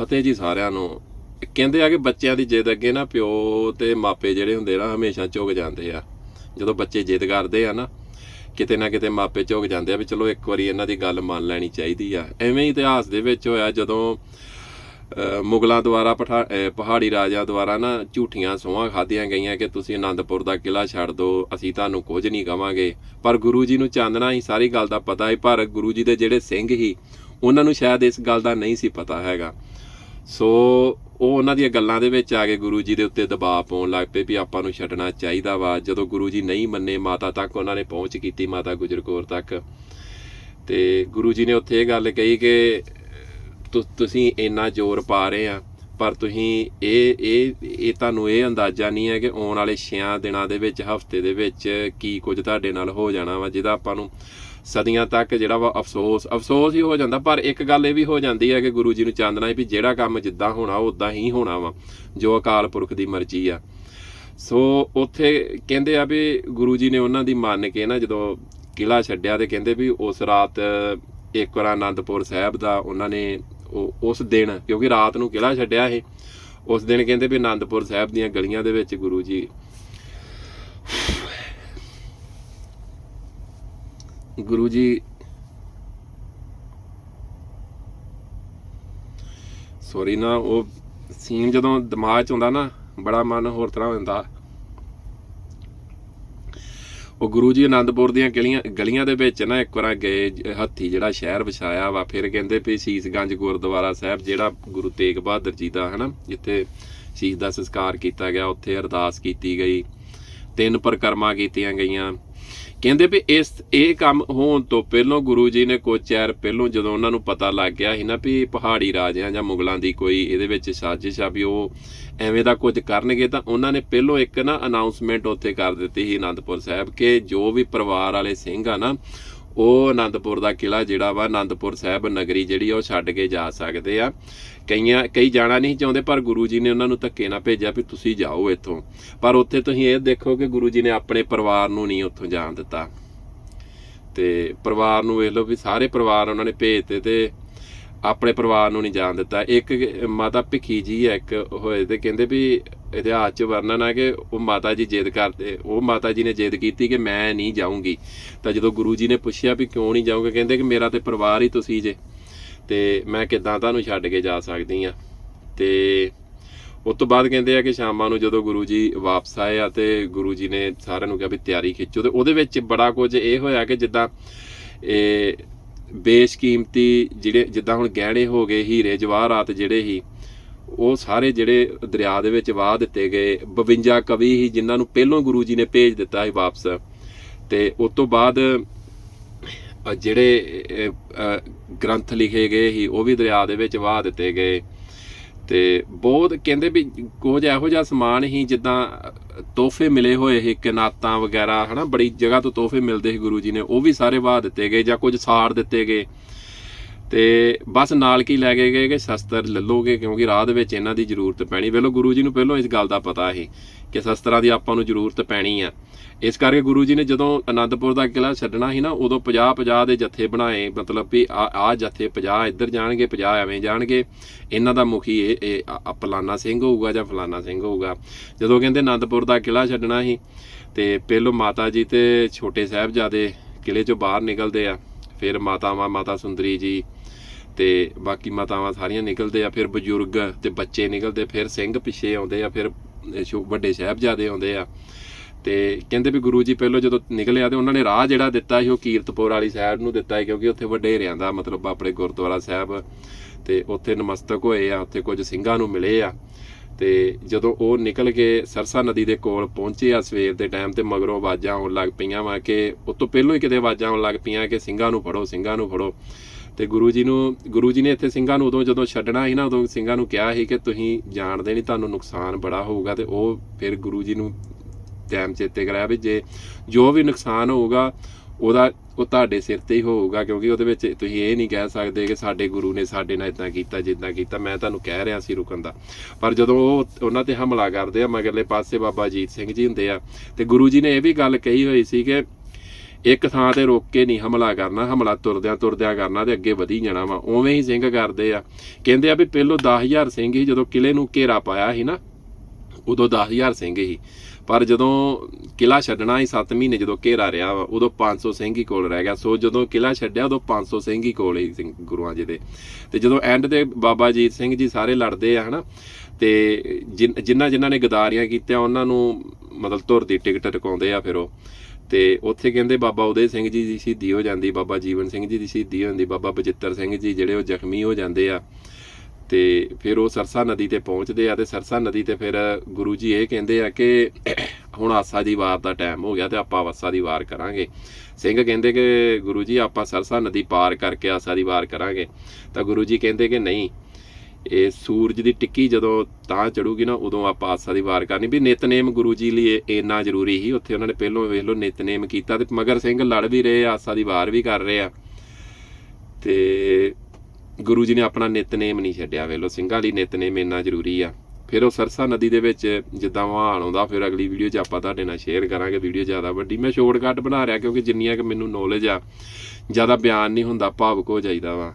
ਫਤਿਹ ਜੀ ਸਾਰਿਆਂ ਨੂੰ। ਕਹਿੰਦੇ ਆ ਕਿ ਬੱਚਿਆਂ ਦੀ ਜਿੱਦ ਅੱਗੇ ਨਾ ਪਿਓ ਤੇ ਮਾਪੇ ਜਿਹੜੇ ਹੁੰਦੇ ਨਾ, ਹਮੇਸ਼ਾ ਝੁਕ ਜਾਂਦੇ ਆ। ਜਦੋਂ ਬੱਚੇ ਜਿੱਦ ਕਰਦੇ ਆ ਨਾ, ਕਿਤੇ ਨਾ ਕਿਤੇ ਮਾਪੇ ਝੁਕ ਜਾਂਦੇ ਆ ਵੀ ਚਲੋ ਇੱਕ ਵਾਰੀ ਇਹਨਾਂ ਦੀ ਗੱਲ ਮੰਨ ਲੈਣੀ ਚਾਹੀਦੀ ਆ। ਐਵੇਂ ਹੀ ਇਤਿਹਾਸ ਦੇ ਵਿੱਚ ਹੋਇਆ ਜਦੋਂ ਮੁਗਲਾਂ ਦੁਆਰਾ, ਪਠਾ- ਪਹਾੜੀ ਰਾਜਿਆਂ ਦੁਆਰਾ ਨਾ ਝੂਠੀਆਂ ਸੋਹਾਂ ਖਾਧੀਆਂ ਗਈਆਂ ਕਿ ਤੁਸੀਂ ਆਨੰਦਪੁਰ ਦਾ ਕਿਲਾ ਛੱਡ ਦਿਓ ਅਸੀਂ ਤੁਹਾਨੂੰ ਕੁਝ ਨਹੀਂ ਕਵਾਂਗੇ। ਪਰ ਗੁਰੂ ਜੀ ਨੂੰ ਚਾਨਣਾ ਹੀ ਸਾਰੀ ਗੱਲ ਦਾ ਪਤਾ ਹੈ ਪਰ ਗੁਰੂ ਜੀ ਦੇ ਜਿਹੜੇ ਸਿੰਘ ਹੀ ਉਹਨਾਂ ਨੂੰ ਸ਼ਾਇਦ ਇਸ ਗੱਲ ਦਾ ਨਹੀਂ ਸੀ ਪਤਾ ਹੈਗਾ। ਸੋ ਉਹ ਉਹਨਾਂ ਦੀਆਂ ਗੱਲਾਂ ਦੇ ਵਿੱਚ ਆ ਕੇ ਗੁਰੂ ਜੀ ਦੇ ਉੱਤੇ ਦਬਾਅ ਪਾਉਣ ਲੱਗ ਪਏ ਵੀ ਆਪਾਂ ਨੂੰ ਛੱਡਣਾ ਚਾਹੀਦਾ ਵਾ। ਜਦੋਂ ਗੁਰੂ ਜੀ ਨਹੀਂ ਮੰਨੇ, ਮਾਤਾ ਤੱਕ ਉਹਨਾਂ ਨੇ ਪਹੁੰਚ ਕੀਤੀ, ਮਾਤਾ ਗੁਜਰ ਕੌਰ ਤੱਕ। ਤੇ ਗੁਰੂ ਜੀ ਨੇ ਉੱਥੇ ਇਹ ਗੱਲ ਕਹੀ ਕਿ ਤੁਸੀਂ ਇੰਨਾ ਜ਼ੋਰ ਪਾ ਰਹੇ ਆ, ਪਰ ਤੁਸੀਂ ਇਹ ਇਹ ਇਹ ਤੁਹਾਨੂੰ ਇਹ ਅੰਦਾਜ਼ਾ ਨਹੀਂ ਹੈ ਕਿ ਆਉਣ ਵਾਲੇ 6 ਦਿਨਾਂ ਦੇ ਵਿੱਚ, ਹਫ਼ਤੇ ਦੇ ਵਿੱਚ ਕੀ ਕੁਝ ਤੁਹਾਡੇ ਨਾਲ ਹੋ ਜਾਣਾ ਵਾ, ਜਿਹਦਾ ਆਪਾਂ ਨੂੰ ਸਦੀਆਂ ਤੱਕ ਜਿਹੜਾ ਵਾ ਅਫਸੋਸ ਅਫਸੋਸ ਹੀ ਹੋ ਜਾਂਦਾ, ਪਰ ਇੱਕ ਗੱਲ ਇਹ ਵੀ ਹੋ ਜਾਂਦੀ ਹੈ ਕਿ ਗੁਰੂ ਜੀ ਨੂੰ ਚਾਹੁੰਦਣਾ ਹੈ ਵੀ ਜਿਹੜਾ ਕੰਮ ਜਿੱਦਾਂ ਹੋਣਾ ਉਹ ਉਦਾਂ ਹੀ ਹੋਣਾ ਵਾ, ਜੋ ਅਕਾਲ ਪੁਰਖ ਦੀ ਮਰਜ਼ੀ ਆ। ਸੋ ਉੱਥੇ ਕਹਿੰਦੇ ਆ ਵੀ ਗੁਰੂ ਜੀ ਨੇ ਉਹਨਾਂ ਦੀ ਮੰਨ ਕੇ ਨਾ ਜਦੋਂ ਕਿਲਾ ਛੱਡਿਆ ਤੇ ਕਹਿੰਦੇ ਵੀ ਉਸ ਰਾਤ ਇੱਕ ਵਾਰ ਆਨੰਦਪੁਰ ਸਾਹਿਬ ਦਾ ਉਹਨਾਂ ਨੇ ਉਹ- ਉਸ ਦਿਨ, ਕਿਉਂਕਿ ਰਾਤ ਨੂੰ ਕਿਲਾ ਛੱਡਿਆ ਇਹ ਉਸ ਦਿਨ ਕਹਿੰਦੇ ਵੀ ਆਨੰਦਪੁਰ ਸਾਹਿਬ ਦੀਆਂ ਗਲੀਆਂ ਦੇ ਵਿੱਚ ਗੁਰੂ ਜੀ ਗੁਰੂ ਜੀ। ਸੋਰੀ ਨਾ, ਉਹ ਸੀਨ ਜਦੋਂ ਦਿਮਾਗ 'ਚ ਆਉਂਦਾ ਨਾ, ਬੜਾ ਮਨ ਹੋਰ ਤਰ੍ਹਾਂ ਹੁੰਦਾ ਉਹ ਗੁਰੂ ਜੀ ਆਨੰਦਪੁਰ ਦੀਆਂ ਗਲੀਆਂ ਗਲੀਆਂ ਦੇ ਵਿੱਚ ਨਾ ਇੱਕ ਵਾਰ ਗਏ ਜ- ਹੱਥੀ ਜਿਹੜਾ ਸ਼ਹਿਰ ਵਸਾਇਆ ਵਾ, ਫਿਰ ਕਹਿੰਦੇ ਵੀ ਸੀਸਗੰਜ ਗੁਰਦੁਆਰਾ ਸਾਹਿਬ, ਜਿਹੜਾ ਗੁਰੂ ਤੇਗ ਬਹਾਦਰ ਜੀ ਦਾ, ਹਨਾ, ਜਿੱਥੇ ਸ਼ੀਸ਼ ਦਾ ਸੰਸਕਾਰ ਕੀਤਾ ਗਿਆ, ਉੱਥੇ ਅਰਦਾਸ ਕੀਤੀ ਗਈ। ਤਿੰਨ ਪਰਿਕਰਮਾ ਕੀਤੀਆਂ ਗਈਆਂ। ਕਹਿੰਦੇ ਵੀ ਇਸ, ਇਹ ਕੰਮ ਹੋਣ ਤੋਂ ਪਹਿਲਾਂ ਗੁਰੂ ਜੀ ਨੇ ਕੁਝ ਚਿਰ ਪਹਿਲਾਂ ਜਦੋਂ ਉਹਨਾਂ ਨੂੰ ਪਤਾ ਲੱਗ ਗਿਆ ਸੀ ਨਾ ਵੀ ਪਹਾੜੀ ਰਾਜਿਆਂ ਜਾਂ ਮੁਗਲਾਂ ਦੀ ਕੋਈ ਇਹਦੇ ਵਿੱਚ ਸਾਜ਼ਿਸ਼ ਆ ਵੀ ਉਹ ਐਵੇਂ ਦਾ ਕੁਝ ਕਰਨਗੇ, ਤਾਂ ਉਹਨਾਂ ਨੇ ਪਹਿਲਾਂ ਇੱਕ ਨਾ ਅਨਾਉਂਸਮੈਂਟ ਉੱਥੇ ਕਰ ਦਿੱਤੀ ਸੀ ਅਨੰਦਪੁਰ ਸਾਹਿਬ ਕਿ ਜੋ ਵੀ ਪਰਿਵਾਰ ਵਾਲੇ ਸਿੰਘ ਆ ਨਾ ਉਹ ਆਨੰਦਪੁਰ ਦਾ ਕਿਲਾ ਜਿਹੜਾ ਵਾ ਆਨੰਦਪੁਰ ਸਾਹਿਬ ਨਗਰੀ ਜਿਹੜੀ ਆ, ਉਹ ਛੱਡ ਕੇ ਜਾ ਸਕਦੇ ਆ। ਕਈਆਂ, ਕਈ ਜਾਣਾ ਨਹੀਂ ਚਾਹੁੰਦੇ, ਪਰ ਗੁਰੂ ਜੀ ਨੇ ਉਹਨਾਂ ਨੂੰ ਧੱਕੇ ਨਾਲ ਭੇਜਿਆ ਵੀ ਤੁਸੀਂ ਜਾਓ ਇੱਥੋਂ। ਪਰ ਉੱਥੇ ਤੁਸੀਂ ਇਹ ਦੇਖੋ ਕਿ ਗੁਰੂ ਜੀ ਨੇ ਆਪਣੇ ਪਰਿਵਾਰ ਨੂੰ ਨਹੀਂ ਉੱਥੋਂ ਜਾਣ ਦਿੱਤਾ। ਤੇ ਪਰਿਵਾਰ ਨੂੰ ਵੇਖ ਲਓ ਵੀ ਸਾਰੇ ਪਰਿਵਾਰ ਉਹਨਾਂ ਨੇ ਭੇਜਤੇ ਤੇ ਆਪਣੇ ਪਰਿਵਾਰ ਨੂੰ ਨਹੀਂ ਜਾਣ ਦਿੱਤਾ। ਇੱਕ ਮਾਤਾ ਭਿੱਖੀ ਜੀ ਹੈ ਇੱਕ ਹੋਏ ਤੇ ਕਹਿੰਦੇ ਵੀ ਇਤਿਹਾਸ 'ਚ ਵਰਣਨ ਹੈ ਕਿ ਉਹ ਮਾਤਾ ਜੀ ਜਿੱਦ ਕਰਦੇ, ਉਹ ਮਾਤਾ ਜੀ ਨੇ ਜਿੱਦ ਕੀਤੀ ਕਿ ਮੈਂ ਨਹੀਂ ਜਾਊਂਗੀ। ਤਾਂ ਜਦੋਂ ਗੁਰੂ ਜੀ ਨੇ ਪੁੱਛਿਆ ਵੀ ਕਿਉਂ ਨਹੀਂ ਜਾਊਂਗੇ, ਕਹਿੰਦੇ ਕਿ ਮੇਰਾ ਤੇ ਪਰਿਵਾਰ ਹੀ ਤੁਸੀਂ ਜੇ। ਤੇ ਮੈਂ ਕਿੱਦਾਂ ਤੁਹਾਨੂੰ ਛੱਡ ਕੇ ਜਾ ਸਕਦੀ ਆ ਤੇ ਉਸ ਤੋਂ ਬਾਅਦ ਕਹਿੰਦੇ ਆ ਕਿ ਸ਼ਾਮਾਂ ਨੂੰ ਜਦੋਂ ਗੁਰੂ ਜੀ ਵਾਪਸ ਆਏ ਆ ਤੇ ਗੁਰੂ ਜੀ ਨੇ ਸਾਰਿਆਂ ਨੂੰ ਕਿਹਾ ਵੀ ਤਿਆਰੀ ਖਿੱਚੋ। ਤੇ ਉਹਦੇ ਵਿੱਚ ਬੜਾ ਕੁਝ ਇਹ ਹੋਇਆ ਕਿ ਜਿੱਦਾਂ ਇਹ ਬੇਸ਼ਕੀਮਤੀ ਜਿਹੜੇ ਜਿੱਦਾਂ ਹੁਣ ਗਹਿਣੇ ਹੋ ਗਏ, ਹੀਰੇ, ਜਵਾਹਰਾਤ ਜਿਹੜੇ ਹੀ ਉਹ ਸਾਰੇ ਜਿਹੜੇ ਦਰਿਆ ਦੇ ਵਿੱਚ ਵਾਹ ਦਿੱਤੇ ਗਏ 52 ਕਵੀ ਹੀ ਜਿਨ੍ਹਾਂ ਨੂੰ ਪਹਿਲੋਂ ਗੁਰੂ ਜੀ ਨੇ ਭੇਜ ਦਿੱਤਾ ਸੀ ਵਾਪਸ। ਤੇ ਉਸ ਤੋਂ ਬਾਅਦ ਜਿਹੜੇ ਗ੍ਰੰਥ ਲਿਖੇ ਗਏ ਸੀ, ਉਹ ਵੀ ਦਰਿਆ ਦੇ ਵਿੱਚ ਵਾਹ ਦਿੱਤੇ ਗਏ। ਤੇ ਬਹੁਤ ਕਹਿੰਦੇ ਵੀ ਕੁਝ ਇਹੋ ਜਿਹਾ ਸਮਾਨ ਹੀ ਜਿੱਦਾਂ ਤੋਹਫੇ ਮਿਲੇ ਹੋਏ ਸੀ, ਕਿਨਾਤਾਂ ਵਗੈਰਾ, ਹਨਾ, ਬੜੀ ਜਗ੍ਹਾ ਤੋਂ ਤੋਹਫੇ ਮਿਲਦੇ ਸੀ ਗੁਰੂ ਜੀ ਨੇ, ਉਹ ਵੀ ਸਾਰੇ ਵਾਹ ਦਿੱਤੇ ਗਏ ਜਾਂ ਕੁਝ ਸਾੜ ਦਿੱਤੇ ਗਏ। ਤੇ ਬਸ ਨਾਲ ਕੀ ਲੈ ਕੇ ਗਏ ਕਿ ਸ਼ਸਤਰ ਲੱਲੋਗੇ ਕਿਉਂਕਿ ਰਾਹ ਦੇ ਵਿੱਚ ਇਹਨਾਂ ਦੀ ਜ਼ਰੂਰਤ ਪੈਣੀ। ਵੇਲੋ ਗੁਰੂ ਜੀ ਨੂੰ ਪਹਿਲਾਂ ਇਸ ਗੱਲ ਦਾ ਪਤਾ ਸੀ ਕਿ ਸ਼ਸਤਰਾਂ ਦੀ ਆਪਾਂ ਨੂੰ ਜ਼ਰੂਰਤ ਪੈਣੀ ਆ। ਇਸ ਕਰਕੇ ਗੁਰੂ ਜੀ ਨੇ ਜਦੋਂ ਅਨੰਦਪੁਰ ਦਾ ਕਿਲਾ ਛੱਡਣਾ ਸੀ ਨਾ, ਉਦੋਂ 50 50 ਦੇ ਜੱਥੇ ਬਣਾਏ। ਮਤਲਬ ਵੀ ਆ ਜੱਥੇ ਜਥੇ 50 ਇੱਧਰ ਜਾਣਗੇ 50 ਐਵੇਂ ਜਾਣਗੇ। ਇਹਨਾਂ ਦਾ ਮੁਖੀ ਇਹ ਇਹ ਫਲਾਨਾ ਸਿੰਘ ਹੋਊਗਾ ਜਾਂ ਫਲਾਨਾ ਸਿੰਘ ਹੋਊਗਾ। ਜਦੋਂ ਕਹਿੰਦੇ ਅਨੰਦਪੁਰ ਦਾ ਕਿਲਾ ਛੱਡਣਾ ਸੀ, ਤੇ ਪਹਿਲੋਂ ਮਾਤਾ ਜੀ ਤੇ ਛੋਟੇ ਸਾਹਿਬਜ਼ਾਦੇ ਕਿਲੇ ਚੋਂ ਬਾਹਰ ਨਿਕਲਦੇ ਆ। ਫਿਰ ਮਾਤਾਵਾਂ, ਮਾਤਾ ਸੁੰਦਰੀ ਜੀ ਤੇ ਬਾਕੀ ਮਾਤਾਵਾਂ ਸਾਰੀਆਂ ਨਿਕਲਦੇ ਆ, ਫਿਰ ਬਜ਼ੁਰਗ ਤੇ ਬੱਚੇ ਨਿਕਲਦੇ, ਫਿਰ ਸਿੰਘ ਪਿੱਛੇ ਆਉਂਦੇ ਆ, ਫਿਰ ਇਹ ਵੱਡੇ ਸਾਹਿਬਜ਼ਾਦੇ ਆਉਂਦੇ ਆ। ਤੇ ਕਹਿੰਦੇ ਵੀ ਗੁਰੂ ਜੀ ਪਹਿਲਾਂ ਜਦੋਂ ਨਿਕਲਿਆ ਤੇ ਉਹਨਾਂ ਨੇ ਰਾਹ ਜਿਹੜਾ ਦਿੱਤਾ ਸੀ, ਉਹ ਕੀਰਤਪੁਰ ਵਾਲੀ ਸਾਈਡ ਨੂੰ ਦਿੱਤਾ ਸੀ, ਕਿਉਂਕਿ ਉੱਥੇ ਵਡੇਰਿਆਂ ਦਾ ਮਤਲਬ ਆਪਣੇ ਗੁਰਦੁਆਰਾ ਸਾਹਿਬ ਤੇ ਉੱਥੇ ਨਮਸਤਕ ਹੋਏ ਆ, ਉੱਥੇ ਕੁਝ ਸਿੰਘਾਂ ਨੂੰ ਮਿਲੇ ਆ। ਤੇ ਜਦੋਂ ਉਹ ਨਿਕਲ ਕੇ ਸਰਸਾ ਨਦੀ ਦੇ ਕੋਲ ਪਹੁੰਚੇ ਆ ਸਵੇਰ ਦੇ ਟਾਈਮ ਤੇ ਮਗਰੋਂ ਆਵਾਜ਼ਾਂ ਆਉਣ ਲੱਗ ਪਈਆਂ ਵਾ ਕਿ ਉਸ ਤੋਂ ਪਹਿਲਾਂ ਹੀ ਕਿਤੇ ਆਵਾਜ਼ਾਂ ਆਉਣ ਲੱਗ ਪਈਆਂ ਕਿ ਸਿੰਘਾਂ ਨੂੰ ਫੜੋ, ਸਿੰਘਾਂ ਨੂੰ ਫੜੋ। ਤੇ ਗੁਰੂ ਜੀ ਨੂੰ, ਗੁਰੂ ਜੀ ਨੇ ਇੱਥੇ ਸਿੰਘਾਂ ਨੂੰ ਉਦੋਂ ਜਦੋਂ ਛੱਡਣਾ ਸੀ ਨਾ, ਉਦੋਂ ਸਿੰਘਾਂ ਨੂੰ ਕਿਹਾ ਸੀ ਕਿ ਤੁਸੀਂ ਜਾਣਦੇ ਨਹੀਂ, ਤੁਹਾਨੂੰ ਨੁਕਸਾਨ ਬੜਾ ਹੋਊਗਾ ਤੇ ਉਹ ਫਿਰ ਗੁਰੂ ਜੀ ਨੂੰ ਟਾਈਮ ਚੇਤੇ ਕਰਾਇਆ ਵੀ ਜੇ ਜੋ ਵੀ ਨੁਕਸਾਨ ਹੋਊਗਾ, ਉਹਦਾ, ਉਹ ਤੁਹਾਡੇ ਸਿਰ ਤੇ ਹੀ ਹੋਊਗਾ, ਕਿਉਂਕਿ ਉਹਦੇ ਵਿੱਚ ਤੁਸੀਂ ਇਹ ਨਹੀਂ ਕਹਿ ਸਕਦੇ ਕਿ ਸਾਡੇ ਗੁਰੂ ਨੇ ਸਾਡੇ ਨਾਲ ਇਦਾਂ ਕੀਤਾ, ਜਿੱਦਾਂ ਕੀਤਾ, ਮੈਂ ਤੁਹਾਨੂੰ ਕਹਿ ਰਿਹਾ ਸੀ ਰੁਕਣ ਦਾ। ਪਰ ਜਦੋਂ ਉਹ, ਉਹਨਾਂ ਤੇ ਹਮਲਾ ਕਰਦੇ ਆ, ਮਗਰਲੇ ਪਾਸੇ ਬਾਬਾ ਜੀਤ ਸਿੰਘ ਜੀ ਹੁੰਦੇ ਆ, ਤੇ ਗੁਰੂ ਜੀ ਨੇ ਇਹ ਵੀ ਗੱਲ ਕਹੀ ਹੋਈ ਸੀ ਕਿ ਇੱਕ ਥਾਂ ਤੇ ਰੋਕ ਕੇ ਨਹੀਂ ਹਮਲਾ ਕਰਨਾ, ਹਮਲਾ ਤੁਰਦਿਆਂ ਤੁਰਦਿਆਂ ਕਰਨਾ ਤੇ ਅੱਗੇ ਵਧੀ ਜਾਣਾ ਵਾ। ਉਵੇਂ ਹੀ ਸਿੰਘ ਕਰਦੇ ਆ। ਕਹਿੰਦੇ ਆ ਵੀ ਪਹਿਲੋਂ 10000 ਸਿੰਘ ਹੀ ਜਦੋਂ ਕਿਲੇ ਨੂੰ ਘੇਰਾ ਪਾਇਆ ਸੀ ਨਾ, ਉਦੋਂ 10000 ਸਿੰਘ ਹੀ ਪਰ ਜਦੋਂ ਕਿਲਾ ਛੱਡਣਾ ਹੀ 7 ਮਹੀਨੇ ਜਦੋਂ ਘੇਰਾ ਰਿਹਾ ਵਾ, ਉਦੋਂ 500 ਸਿੰਘ ਹੀ ਕੋਲ ਰਹਿ ਗਿਆ। ਸੋ ਜਦੋਂ ਕਿਲਾ ਛੱਡਿਆ, ਉਦੋਂ 500 ਸਿੰਘ ਹੀ ਕੋਲ ਹੀ ਸਿੰਘ, ਗੁਰੂਆਂ ਜੀ ਦੇ। ਤੇ ਜਦੋਂ ਐਂਡ ਤੇ ਬਾਬਾ ਜੀਤ ਸਿੰਘ ਜੀ ਸਾਰੇ ਲੜਦੇ ਆ, ਹਨਾ, ਤੇ ਜਿਨ- ਜਿਨ੍ਹਾਂ ਜਿਨ੍ਹਾਂ ਨੇ ਗਦਾਰੀਆਂ ਕੀਤੀਆਂ, ਉਹਨਾਂ ਨੂੰ ਮਤਲਬ ਧੁਰ ਦੀ ਟਿਕਟ ਟਿਕਾਉਂਦੇ ਆ ਫਿਰ ਉਹ। ਤੇ ਉੱਥੇ ਕਹਿੰਦੇ ਬਾਬਾ ਉਦੇ ਸਿੰਘ ਜੀ ਦੀ ਸ਼ਹੀਦੀ ਹੋ ਜਾਂਦੀ, ਬਾਬਾ ਜੀਵਨ ਸਿੰਘ ਜੀ ਦੀ ਸ਼ਹੀਦੀ ਹੋ ਜਾਂਦੀ, ਬਾਬਾ ਬਚਿੱਤਰ ਸਿੰਘ ਜੀ ਜਿਹੜੇ ਉਹ ਜ਼ਖਮੀ ਹੋ ਜਾਂਦੇ ਆ। ਤੇ ਫਿਰ ਉਹ ਸਰਸਾ ਨਦੀ ਤੇ ਪਹੁੰਚਦੇ ਆ ਤੇ ਸਰਸਾ ਨਦੀ ਤੇ ਫਿਰ ਗੁਰੂ ਜੀ ਇਹ ਕਹਿੰਦੇ ਆ ਕਿ ਹੁਣ ਆਸਾ ਦੀ ਵਾਰ ਦਾ ਟਾਈਮ ਹੋ ਗਿਆ ਤੇ ਆਪਾਂ ਆਸਾ ਦੀ ਵਾਰ ਕਰਾਂਗੇ। ਸਿੰਘ ਕਹਿੰਦੇ ਕਿ ਗੁਰੂ ਜੀ ਆਪਾਂ ਸਰਸਾ ਨਦੀ ਪਾਰ ਕਰਕੇ ਆਸਾ ਦੀ ਵਾਰ ਕਰਾਂਗੇ। ਤਾਂ ਗੁਰੂ ਜੀ ਕਹਿੰਦੇ ਕਿ ਨਹੀਂ ਇਹ ਸੂਰਜ ਦੀ ਟਿੱਕੀ ਜਦੋਂ ਤਾਂ ਚੜੂਗੀ ਨਾ, ਉਦੋਂ ਆਪਾਂ ਆਸਾ ਦੀ ਵਾਰ ਕਰਨੀ ਵੀ ਨਿਤਨੇਮ ਗੁਰੂ ਜੀ ਲਈ ਇੰਨਾ ਜ਼ਰੂਰੀ ਸੀ। ਉੱਥੇ ਉਹਨਾਂ ਨੇ ਪਹਿਲੋਂ ਵੇਖ ਲਓ ਨਿਤਨੇਮ ਕੀਤਾ ਤੇ ਮਗਰ ਸਿੰਘ ਲੜ ਵੀ ਰਹੇ, ਆਸਾ ਦੀ ਵਾਰ ਵੀ ਕਰ ਰਹੇ ਆ। ਤੇ ਗੁਰੂ ਜੀ ਨੇ ਆਪਣਾ ਨਿਤਨੇਮ ਨਹੀਂ ਛੱਡਿਆ। ਵੇਖ ਲਓ ਸਿੰਘਾਂ ਲਈ ਨਿਤਨੇਮ ਇੰਨਾ ਜ਼ਰੂਰੀ ਆ। ਫਿਰ ਉਹ ਸਰਸਾ ਨਦੀ ਦੇ ਵਿੱਚ ਜਿੱਦਾਂ ਵਹਾਣ ਆਉਂਦਾ, ਫਿਰ ਅਗਲੀ ਵੀਡੀਓ 'ਚ ਆਪਾਂ ਤੁਹਾਡੇ ਨਾਲ ਸ਼ੇਅਰ ਕਰਾਂਗੇ। ਵੀਡੀਓ ਜ਼ਿਆਦਾ ਵੱਡੀ, ਮੈਂ ਸ਼ਾਰਟਕਟ ਬਣਾ ਰਿਹਾ ਕਿਉਂਕਿ ਜਿੰਨੀਆਂ ਕਿ ਮੈਨੂੰ ਨੌਲੇਜ ਆ, ਜ਼ਿਆਦਾ ਬਿਆਨ ਨਹੀਂ ਹੁੰਦਾ, ਭਾਵੁਕ ਹੋ ਜਾਈਦਾ ਵਾ।